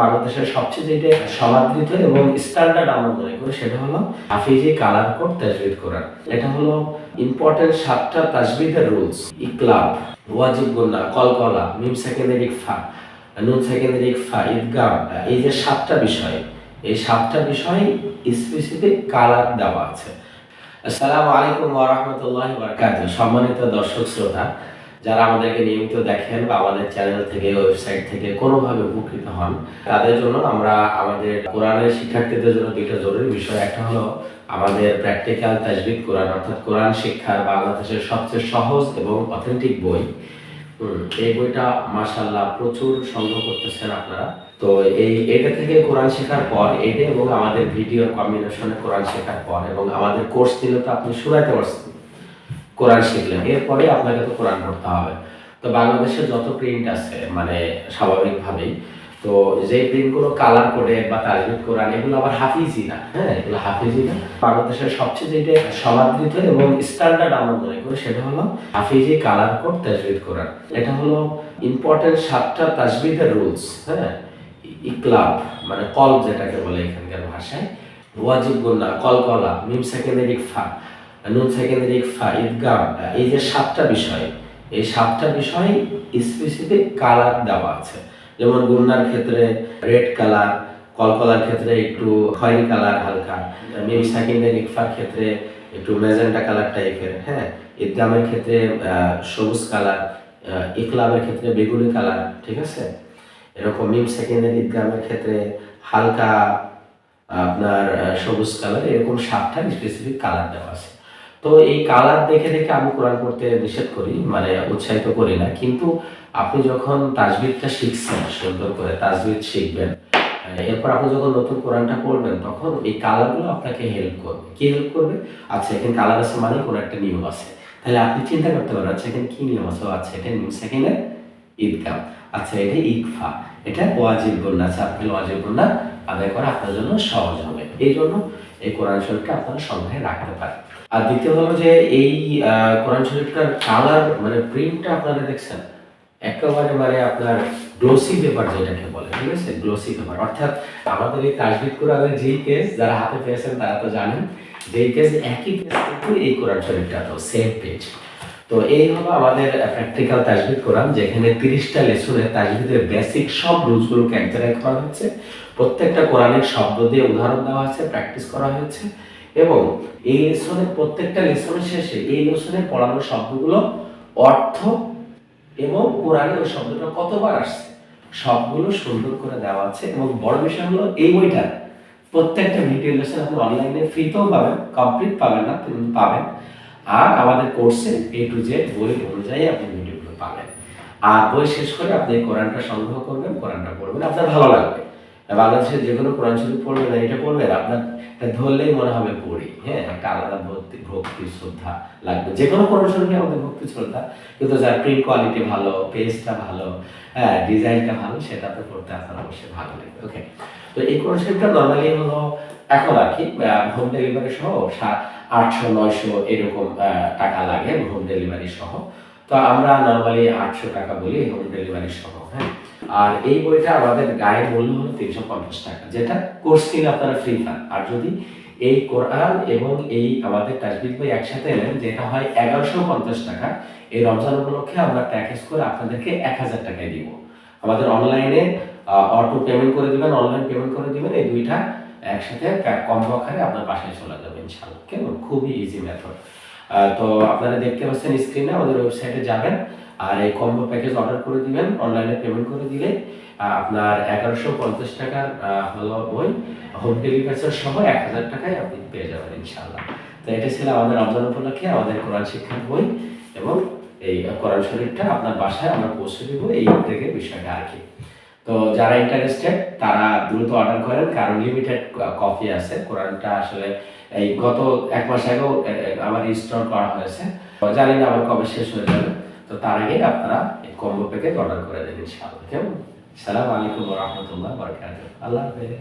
বাংলাদেশের সবচেয়ে যেটা সমাদৃত এবং স্ট্যান্ডার্ড আমরা মনে করি, সেটা হলো হাফিজি কালার কোড তাজবিদ কোরআন এটা হলো ইম্পর্টেন্ট সাতটা তাজবিদের রুলস ইকলাব, ওয়াজিব গুন্না, কলকলা, মিম সেকেন্ডারি ফা, নুন সেকেন্ডারি ফা ঈদগাম এই যে সাতটা বিষয়, এই সাতটা বিষয় স্পেসিফিক কালার দেওয়া আছে। আসসালামু আলাইকুম ওয়া রাহমাতুল্লাহি ওয়া বারাকাতুহু। সম্মানিত দর্শক, শ্রোতা যারা আমাদেরকে নিয়মিত দেখেন বা আমাদের চ্যানেল থেকে ওয়েবসাইট থেকে কোনোভাবে উপকৃত হন, তাদের জন্য আমরা আমাদের কোরআনের শিক্ষার্থীদের জন্য দুইটা জরুরি বিষয়। একটা হলো আমাদের প্র্যাকটিক্যাল তাজবিদ কোরআন, অর্থাৎ কোরআন শিক্ষার বাংলাদেশের সবচেয়ে সহজ এবং অথেন্টিক বই। এই বইটা মাশাল্লাহ প্রচুর সংগ্রহ করতেছেন আপনারা। তো এই, এটা থেকে কোরআন শেখার পর, এটা এবং আমাদের ভিডিও কম্বিনেশনে কোরআন শেখার পর এবং আমাদের কোর্স দিলে তো আপনি শুনাইতে পারছেন। কোরআন শিখলেন। এরপরে আপনাকে তো কোরআন পড়তে হবে। তো বাংলাদেশে যত প্রিন্ট আছে মানে স্বাভাবিকভাবেই, তো যে প্রিন্টগুলো কালার কোডে বা তাজবিদ কোরআন, এগুলো আবার হাফিজি না। হ্যাঁ এগুলো হাফিজি না। বাংলাদেশের সবচেয়ে যেটা সমাদৃত এবং স্ট্যান্ডার্ড আমরা মনে করি সেটা হলো হাফিজি কালার কোড তাজবিদ কোরআন। এটা হলো ইম্পর্টেন্ট সাতটা তাজবিদের রুলস হ্যাঁ? ইকলাব মানে কল যেটাকে বলে এখানকার ভাষায়। ওয়াজিব গুন্না কলকলা মিম সেকেন্ডারি ফা নুন সেকেন্ডারি ফা ঈদগাম এই যে সাতটা বিষয়, এই সাতটা বিষয় স্পেসিফিক কালার দেওয়া আছে। যেমন গুন্নার ক্ষেত্রে রেড কালার কলকলার ক্ষেত্রে একটু খয়েরি কালার হালকা মিম সেকেন্ডারি ইকফার ক্ষেত্রে একটু ম্যাজেন্টা কালার টাইপের হ্যাঁ? ঈদগামের ক্ষেত্রে সবুজ কালার ইকলামের ক্ষেত্রে বেগুনি কালার ঠিক আছে? এরকম মিম সেকেন্ডারি ঈদগামের ক্ষেত্রে হালকা, আপনার সবুজ কালার এরকম সাতটা স্পেসিফিক কালার দেওয়া আছে। তো এই কালার দেখে দেখে আমি কোরআন পড়তে নিষেধ করি মানে উৎসাহিত করি না। কিন্তু আপনি যখন তাজবিদটা শিখছেন, সুন্দর করে তাজবিদ শিখবেন এরপর আপনি যখন নতুন কোরআনটা পড়বেন, তখন এই কালারগুলো আপনাকে হেল্প করবে। কি হেল্প করবে? আচ্ছা এখানে কালার আছে মানে কোনো একটা নিয়ম আছে। তাহলে আপনি চিন্তা করতে পারেন আচ্ছা এখানে কি নিয়ম আছে? আচ্ছা এটা নিয়ম সেকেন্ডে ঈদগাম আচ্ছা এটা ইকফা। এটা ওয়াজিব গুন্না আচ্ছা আপনি ওয়াজিব গুন্না আদায় করা আপনার জন্য সহজ হবে। এই জন্য এই কোরআন শরীফটা আপনারা সংগ্রহে রাখতে পারেন। আর দ্বিতীয় হলো যে এই কোরআন শরীফটার কালার মানে প্রিন্টটা আপনারা দেখছেন, একেবারে মানে আপনার গ্লোসি পেপার যেটাকে বলে, ঠিক আছে? গ্লোসি পেপার অর্থাৎ আমাদের এই তাজবিদ কোরআনের যেই কেস যারা হাতে পেয়েছেন তারা তো জানেন, যেই কেস একই পেজ কিন্তু এই কোরআন শরীফটা তো সেম পেজ তো এই হলো আমাদের প্র্যাকটিক্যাল তাজবিদ কোরআন, যেখানে তিরিশটা লেসনে তাজবিদের বেসিক সব রুলসগুলোকে এক জায়গায় করা হচ্ছে। প্রত্যেকটা কোরআনের শব্দ দিয়ে উদাহরণ দেওয়া হয়েছে প্র্যাকটিস করা হয়েছে এবং এই লেসনের প্রত্যেকটা লেসনের শেষে এই লেসনে পড়ানো শব্দগুলো অর্থ এবং কোরআনে ওই শব্দটা কতবার আসছে? সবগুলো সুন্দর করে দেওয়া আছে এবং বড় বিষয় হলো এই বইটা প্রত্যেকটা ভিডিও লেসন আপনি অনলাইনে ফ্রিতেও পাবেন কমপ্লিট পাবেন না, কিন্তু পাবেন। আর আমাদের কোর্সে এ টু জেড বই অনুযায়ী আপনি ভিডিওগুলো পাবেন। আর বই শেষ করে আপনি কোরআনটা সংগ্রহ করবেন, কোরআনটা পড়বেন, আপনার ভালো লাগবে। বাংলাদেশের যে কোনো কোরআন শরীফ পড়বেন এটা পড়বেন আপনার ধরলেই মনে হবে পড়ি হ্যাঁ? একটা আলাদা ভক্তি ভক্তি শ্রদ্ধা লাগবে। যে কোনো কোরআন শরীফে আমাদের ভক্তি শ্রদ্ধা, কিন্তু যার প্রিন্ট কোয়ালিটি ভালো পেজটা ভালো হ্যাঁ ডিজাইনটা ভালো, সেটা তো পড়তে আপনার অবশ্যই ভালো লাগবে। ওকে তো এই কোরআন শরীফটা নর্মালি হলো এখন আর কি হোম ডেলিভারি সহ আটশো, নয়শো এরকম টাকা লাগে হোম ডেলিভারি সহ। তো আমরা নর্মালি আটশো টাকা বলি হোম ডেলিভারি সহ হ্যাঁ? আর এই বইটা আমাদের গায়ে মূল্য হলো তিনশো পঞ্চাশ টাকা, যেটা কোর্স কিনে আপনারা ফ্রি পান। আর যদি এই কোরআন এবং এই আমাদের তাজবিদ বই একসাথে এলেন যেটা হয় এগারোশো পঞ্চাশ টাকা, এই রমজান উপলক্ষে আমরা প্যাকেজ করে আপনাদেরকে এক হাজার টাকায় দিব। আমাদের অনলাইনে অটো পেমেন্ট করে দিবেন অনলাইন পেমেন্ট করে দিবেন, এই দুইটা একসাথে কম্বো আকারে আপনার বাসায় চলে যাবে ইনশাল্লাহ কেমন? খুবই ইজি মেথড তো আপনারা দেখতে পাচ্ছেন স্ক্রিনে আমাদের ওয়েবসাইটে যাবেন। আর এই কম্বো প্যাকেজ অর্ডার করে দিবেন অনলাইনে পেমেন্ট করে দিলে আপনার এগারোশো পঞ্চাশ টাকার হলো বই হোম ডেলিভারি সহ এক হাজার টাকায় আপনি পেয়ে যাবেন ইনশাল্লাহ তো এটা ছিল আমাদের রমজান উপলক্ষে আমাদের কোরআন শিক্ষার বই এবং এই কোরআন শরীফটা আপনার বাসায় আমরা পৌঁছে দিব এই থেকে বিষয়টা আর কি। তো যারা ইন্টারেস্টেড তারা দ্রুত অর্ডার করেন, কারণ লিমিটেড কপি আছে। কোরআনটা আসলে এই গত এক মাস আগেও আমার ইনস্টল করা হয়েছে। জানি না আবার কবে শেষ হয়ে যাবে। তো তার আগে আপনারা এই কম্বো প্যাকেজ অর্ডার করে দেবেন, ইনশাআল্লাহ। কেমন? সালাম আলাইকুম রহমতুল্লাহ বরকাত আল্লাহ হাফেজ।